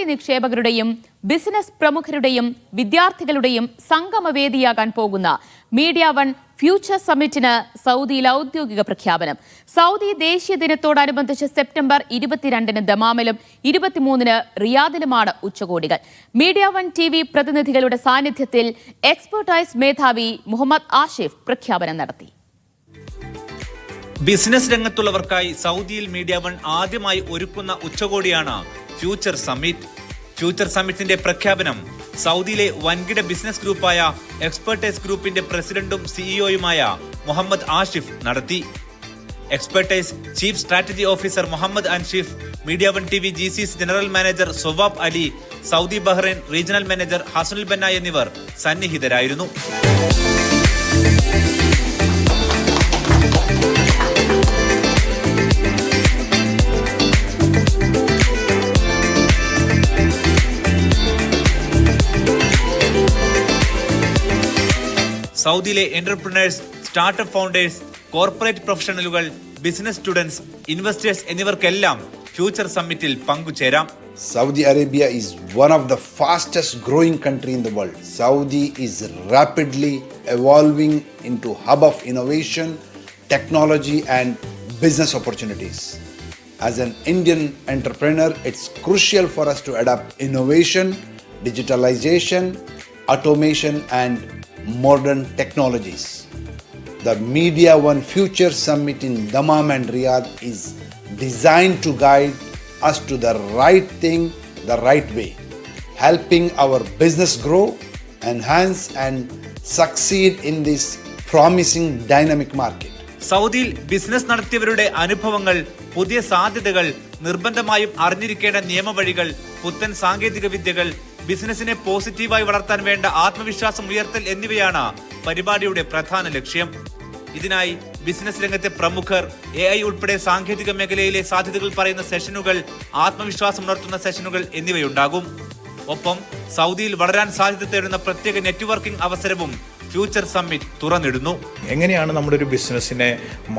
പ്രവാസി നിക്ഷേപകരുടെയും ബിസിനസ് പ്രമുഖരുടെയും വിദ്യാർത്ഥികളുടെയും സംഗമവേദിയാകാൻ പോകുന്ന മീഡിയ വൺ ഫ്യൂച്ചർ സമ്മിറ്റിന് സൗദിയിൽ ഔദ്യോഗിക പ്രഖ്യാപനം. സൗദി ദേശീയ ദിനത്തോടനുബന്ധിച്ച് സെപ്റ്റംബർ ഇരുപത്തിരണ്ടിന് ദമാമിലും ഇരുപത്തിമൂന്നിന് റിയാദിലുമാണ് ഉച്ചകോടികൾ. മീഡിയ വൺ ടി വി പ്രതിനിധികളുടെ സാന്നിധ്യത്തിൽ എക്സ്പെർട്ടൈസ് മേധാവി മുഹമ്മദ് ആഷിഫ് പ്രഖ്യാപനം നടത്തി. ബിസിനസ് രംഗത്തുള്ളവർക്കായി സൗദിയിൽ മീഡിയ വൺ ആദ്യമായി ഒരുക്കുന്ന ഉച്ചകോടിയാണ് ഫ്യൂച്ചർ സമ്മിറ്റ്. ഫ്യൂച്ചർ സമ്മിറ്റിന്റെ പ്രഖ്യാപനം സൗദിയിലെ വൻകിട ബിസിനസ് ഗ്രൂപ്പായ എക്സ്പെർട്ടൈസ് ഗ്രൂപ്പിന്റെ പ്രസിഡന്റും സിഇഒയുമായ മുഹമ്മദ് ആഷിഫ് നടത്തി. Expertise chief strategy officer Muhammad Anshif media one T V G സിസ് general manager Sowab Ali Saudi Bahrain regional manager Hasanul Banna എന്നിവർ സന്നിഹിതരായിരുന്നു. സൗദിയിലെ എന്റർപ്രണേഴ്സ് സ്റ്റാർട്ടപ്പ് ഫൗണ്ടേഴ്സ് കോർപ്പറേറ്റ് പ്രൊഫഷണലുകൾ ബിസിനസ് സ്റ്റുഡൻസ് ഇൻവെസ്റ്റേഴ്സ് എന്നിവർക്കെല്ലാം ഫ്യൂച്ചർ സമ്മിറ്റിൽ പങ്കുചേരാം Saudi Arabia is one of the fastest growing country in the world. Saudi is rapidly evolving into hub of innovation, technology and business opportunities. As an Indian entrepreneur, it's crucial for us to adopt innovation, digitalization, automation and modern technologies. The Media One Future Summit in Dammam and Riyadh is designed to guide us to the right thing the right way, helping our business grow, enhance, and succeed in this promising dynamic market. സൗദിയിൽ business നടത്തിയവരുടെ അനുഭവങ്ങൾ പുതിയ സാധ്യതകൾ നിർബന്ധമായും അറിഞ്ഞിരിക്കേണ്ട നിയമവഴികൾ പുത്തൻ സാങ്കേതിക വിദ്യകൾ ബിസിനസിനെ പോസിറ്റീവായി വളർത്താൻ വേണ്ട ആത്മവിശ്വാസം ഉയർത്തൽ എന്നിവയാണ് പരിപാടിയുടെ പ്രധാന ലക്ഷ്യം. ഇതിനായി ബിസിനസ് രംഗത്തെ പ്രമുഖർ എ ഐ ഉൾപ്പെടെ സാങ്കേതിക മേഖലയിലെ സാധ്യതകൾ പറയുന്ന സെഷനുകൾ ആത്മവിശ്വാസം ഉണർത്തുന്ന സെഷനുകൾ എന്നിവയുണ്ടാകും. ഒപ്പം സൗദിയിൽ വളരാൻ സാധ്യത തേടുന്ന പ്രത്യേക നെറ്റ്വർക്കിംഗ് അവസരവും ഫ്യൂച്ചർ സമ്മിറ്റ് തുറന്നിടുന്നു. എങ്ങനെയാണ് നമ്മുടെ ഒരു ബിസിനസ്സിനെ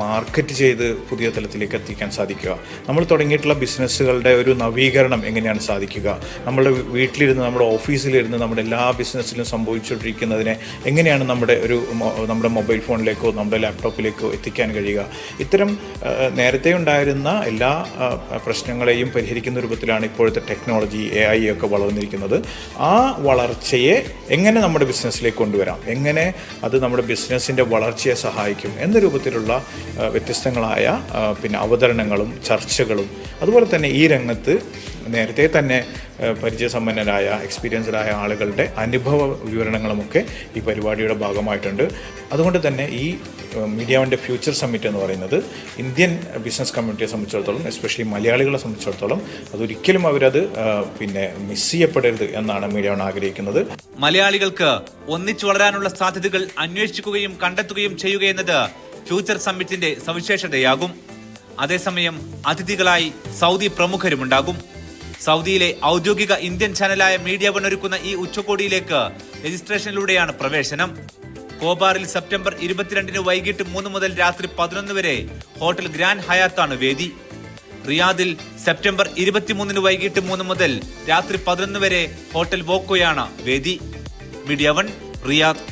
മാർക്കറ്റ് ചെയ്ത് പുതിയ തലത്തിലേക്ക് എത്തിക്കാൻ സാധിക്കുക? നമ്മൾ തുടങ്ങിയിട്ടുള്ള ബിസിനസ്സുകളുടെ ഒരു നവീകരണം എങ്ങനെയാണ് സാധിക്കുക? നമ്മുടെ വീട്ടിലിരുന്ന് നമ്മുടെ ഓഫീസിലിരുന്ന് നമ്മുടെ എല്ലാ ബിസിനസ്സിലും സംഭവിച്ചുകൊണ്ടിരിക്കുന്നതിനെ എങ്ങനെയാണ് നമ്മുടെ ഒരു നമ്മുടെ മൊബൈൽ ഫോണിലേക്കോ നമ്മുടെ ലാപ്ടോപ്പിലേക്കോ എത്തിക്കാൻ കഴിയുക? ഇത്തരം നേരത്തെ ഉണ്ടായിരുന്ന എല്ലാ പ്രശ്നങ്ങളെയും പരിഹരിക്കുന്ന രൂപത്തിലാണ് ഇപ്പോഴത്തെ ടെക്നോളജി എ ഐ ഒക്കെ വളർന്നിരിക്കുന്നത്. ആ വളർച്ചയെ എങ്ങനെ നമ്മുടെ ബിസിനസ്സിലേക്ക് കൊണ്ടുവരാം? എങ്ങനെ അത് നമ്മുടെ ബിസിനസ്സിന്റെ വളർച്ചയെ സഹായിക്കും എന്ന രൂപത്തിലുള്ള വ്യത്യസ്തങ്ങളായ പിന്നെ അവതരണങ്ങളും ചർച്ചകളും അതുപോലെ തന്നെ ഈ രംഗത്ത് നേരത്തെ തന്നെ പരിചയസമ്പന്നരായ എക്സ്പീരിയൻസ്ഡായ ആളുകളുടെ അനുഭവ വിവരണങ്ങളുമൊക്കെ ഈ പരിപാടിയുടെ ഭാഗമായിട്ടുണ്ട്. അതുകൊണ്ട് തന്നെ ഈ മീഡിയ വന്റെ ഫ്യൂച്ചർ സമ്മിറ്റ് എന്ന് പറയുന്നത് ഇന്ത്യൻ ബിസിനസ് കമ്മ്യൂണിറ്റിയെ സംബന്ധിച്ചിടത്തോളം എസ്പെഷ്യലി മലയാളികളെ സംബന്ധിച്ചിടത്തോളം അതൊരിക്കലും അവരത് പിന്നെ മിസ് ചെയ്യപ്പെടരുത് എന്നാണ് മീഡിയ വൺ ആഗ്രഹിക്കുന്നത്. മലയാളികൾക്ക് ഒന്നിച്ചു വളരാനുള്ള സാധ്യതകൾ അന്വേഷിക്കുകയും കണ്ടെത്തുകയും ചെയ്യുക എന്നത് ഫ്യൂച്ചർ സമ്മിറ്റിന്റെ സവിശേഷതയാകും. അതേസമയം അതിഥികളായി സൗദി പ്രമുഖരുമുണ്ടാകും. സൗദിയിലെ ഔദ്യോഗിക ഇന്ത്യൻ ചാനലായ മീഡിയ വൺ ഒരുക്കുന്ന ഈ ഉച്ചകോടിയിലേക്ക് രജിസ്ട്രേഷനിലൂടെയാണ് പ്രവേശനം. കോബാറിൽ സെപ്റ്റംബർ ഇരുപത്തിരണ്ടിന് വൈകിട്ട് മൂന്ന് മുതൽ രാത്രി പതിനൊന്ന് വരെ ഹോട്ടൽ ഗ്രാൻഡ് ഹയാത്താണ് വേദി. റിയാദിൽ സെപ്റ്റംബർ ഇരുപത്തിമൂന്നിന് വൈകിട്ട് മൂന്ന് മുതൽ രാത്രി പതിനൊന്ന് വരെ ഹോട്ടൽ വോക്കോയാണ് വേദി. Media One Riyadh.